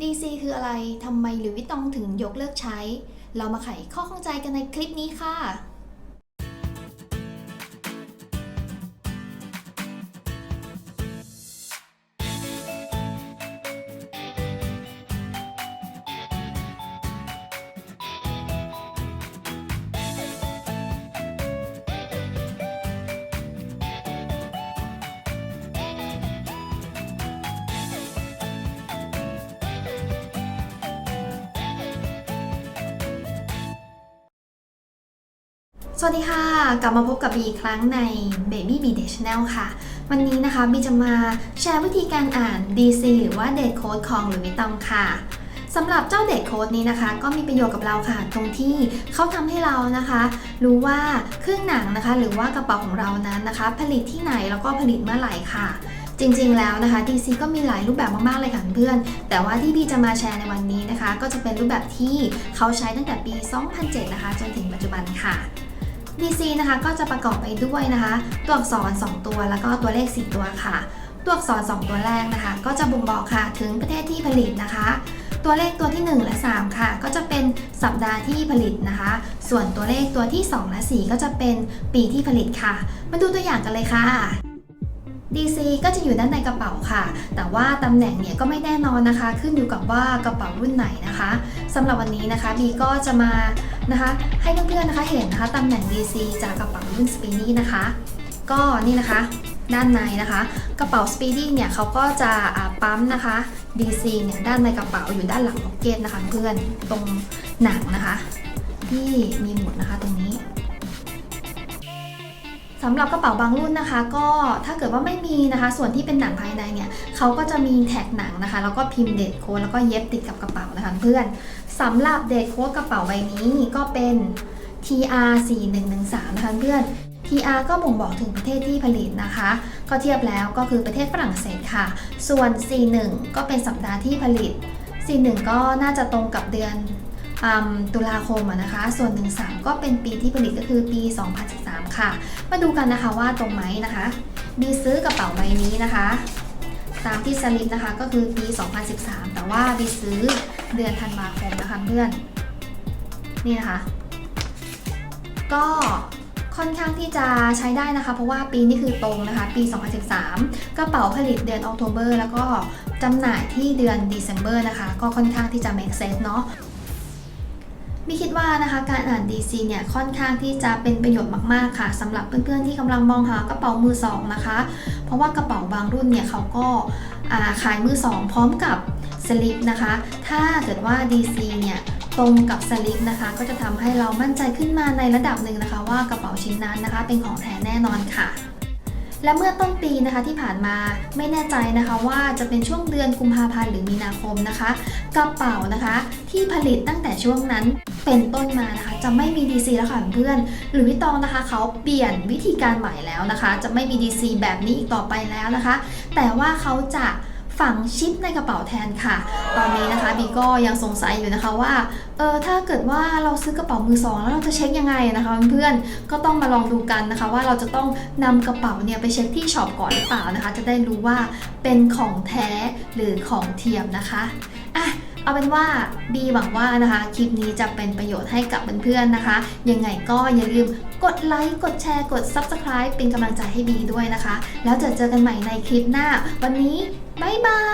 DC คืออะไร ทำไมหรือวิตตองถึงยกเลิกใช้ เรามาไขข้อข้องใจกันในคลิปนี้ค่ะ สวัสดีค่ะ กลับมาพบกับบีอีกครั้งใน Baby B Day Channel ค่ะ วันนี้นะคะบีจะมาแชร์วิธีการอ่าน DC หรือว่า Date Code ของหรือวิตองค่ะสำหรับเจ้า Date Code นี้นะคะ ก็มีประโยชน์กับเราค่ะ ตรงที่เขาทำให้เรานะคะ รู้ว่าเครื่องหนังนะคะ หรือว่ากระเป๋าของเรานั้นนะคะ ผลิตที่ไหนแล้วก็ผลิตเมื่อไหร่ค่ะ จริงๆแล้วนะคะ DC ก็มีหลายรูปแบบมากๆเลยค่ะเพื่อน แต่ว่าที่บีจะมาแชร์ในวันนี้นะคะ ก็จะเป็นรูปแบบที่เขาใช้ตั้งแต่ปี 2007 นะคะ จนถึงปัจจุบันค่ะ DC นะคะก็จะประกอบไปด้วยนะคะ ตัวอักษร 2 ตัวแล้วก็ตัวเลข 4 ตัวค่ะ ตัวอักษร 2 ตัวแรกนะคะ ก็จะบ่งบอกค่ะถึงประเทศที่ผลิตนะคะ ตัวเลขตัวที่ 1 และ 3 ค่ะ ก็จะเป็นสัปดาห์ที่ผลิตนะคะ ส่วนตัวเลขตัวที่ 2 และ 4 ก็จะเป็นปีที่ผลิตค่ะ มาดูตัวอย่างกันเลยค่ะ DC ก็จะอยู่ด้านในกระเป๋าค่ะ แต่ว่าตำแหน่งเนี่ยก็ไม่แน่นอนนะคะ ขึ้นอยู่กับว่ากระเป๋ารุ่นไหนนะคะสำหรับวันนี้นะคะบีก็จะมานะคะให้เพื่อนๆนะคะเห็นนะคะตำแหน่ง DC จากกระเป๋ารุ่น Speedy นะคะ ก็นี่นะคะด้านในนะคะ กระเป๋า Speedy เนี่ยเขาก็จะปั๊มนะคะ DC เนี่ยด้านในกระเป๋าอยู่ด้านหลังล็อกเก็ตนะคะเพื่อนตรงหนังนะคะ ที่มีหมุดนะคะตรงนี้ สำหรับกระเป๋าบางรุ่นนะคะ ก็ถ้าเกิดว่าไม่มีนะคะ ส่วนที่เป็นหนังภายในเนี่ยเขาก็จะมีแท็กหนังนะคะ แล้วก็พิมพ์เดทโค้ดแล้วก็เย็บติดกับกระเป๋านะคะเพื่อนสำหรับเดทโค้ดกระเป๋าใบนี้ก็เป็น TR 4 1 1 3นะคะเพื่อน TR ก็บ่งบอกถึงประเทศที่ผลิตนะคะ ก็เทียบแล้วก็คือประเทศฝรั่งเศสค่ะ ส่วน 41 ก็เป็นสัปดาห์ที่ผลิต 41 ก็น่าจะตรงกับเดือน ตุลาคมนะคะ ส่วน 13 ก็เป็นปีที่ผลิตก็คือปี 2013 ค่ะ มาดูกันนะคะว่าตรงไหมนะคะบีซื้อกระเป๋าใบนี้นะคะ ตามที่สลิปนะคะก็คือปี 2013 แต่ว่าบีซื้อเดือนธันวาคมนะคะเพื่อน นี่นะคะ ก็ค่อนข้างที่จะใช้ได้นะคะ เพราะว่าปีนี้คือตรงนะคะ ปี 2013 กระเป๋าผลิตเดือนออกโทเบอร์แล้วก็จำหน่ายที่เดือน December นะคะ ก็ค่อนข้างที่จะ make sense เนาะ พี่คิดว่านะคะการอ่าน DC เนี่ยค่อนข้างที่จะเป็นประโยชน์มากๆค่ะสำหรับเพื่อนๆที่กำลังมองหากระเป๋ามือสองนะคะ เพราะว่ากระเป๋าบางรุ่นเนี่ยเขาก็าขายมือสองพร้อมกับสลิปนะคะ ถ้าเกิดว่า DC เนี่ยตรงกับสลิปนะคะ ก็จะทำให้เรามั่นใจขึ้นมาในระดับหนึ่งนะคะ ว่ากระเป๋าชิ้นนั้นนะคะ เป็นของแท้แน่นอนค่ะและเมื่อต้นปีนะคะที่ผ่านมาไม่แน่ใจนะคะว่าจะเป็นช่วงเดือนกุมภาพันธ์หรือมีนาคมนะคะ กระเป๋านะคะที่ผลิตตั้งแต่ช่วงนั้น เป็นต้นมานะคะจะไม่มี DC แล้วค่ะเพื่อนหรือวิตองนะคะเขาเปลี่ยนวิธีการใหม่แล้วนะคะ จะไม่มี DC แบบนี้อีกต่อไปแล้วนะคะ แต่ว่าเขาจะฝังชิปในกระเป๋าแทนค่ะ ตอนนี้นะคะบีก็ยังสงสัยอยู่นะคะว่า เออถ้าเกิดว่าเราซื้อกระเป๋ามือสองแล้วเราจะเช็คยังไงนะคะเพื่อนๆ ก็ต้องมาลองดูกันนะคะ ว่าเราจะต้องนำกระเป๋าเนี่ยไปเช็คที่ช็อปก่อนหรือเปล่านะคะ จะได้รู้ว่าเป็นของแท้หรือของเทียมนะคะ อะ เอาเป็นว่าบีหวังว่านะคะคลิปนี้จะเป็นประโยชน์ให้กับเพื่อนๆนะคะ ยังไงก็อย่าลืมกดไลค์กดแชร์กด Subscribe เป็นกำลังใจให้บีด้วยนะคะ แล้วจะเจอกันใหม่ในคลิปหน้า วันนี้บ๊ายบาย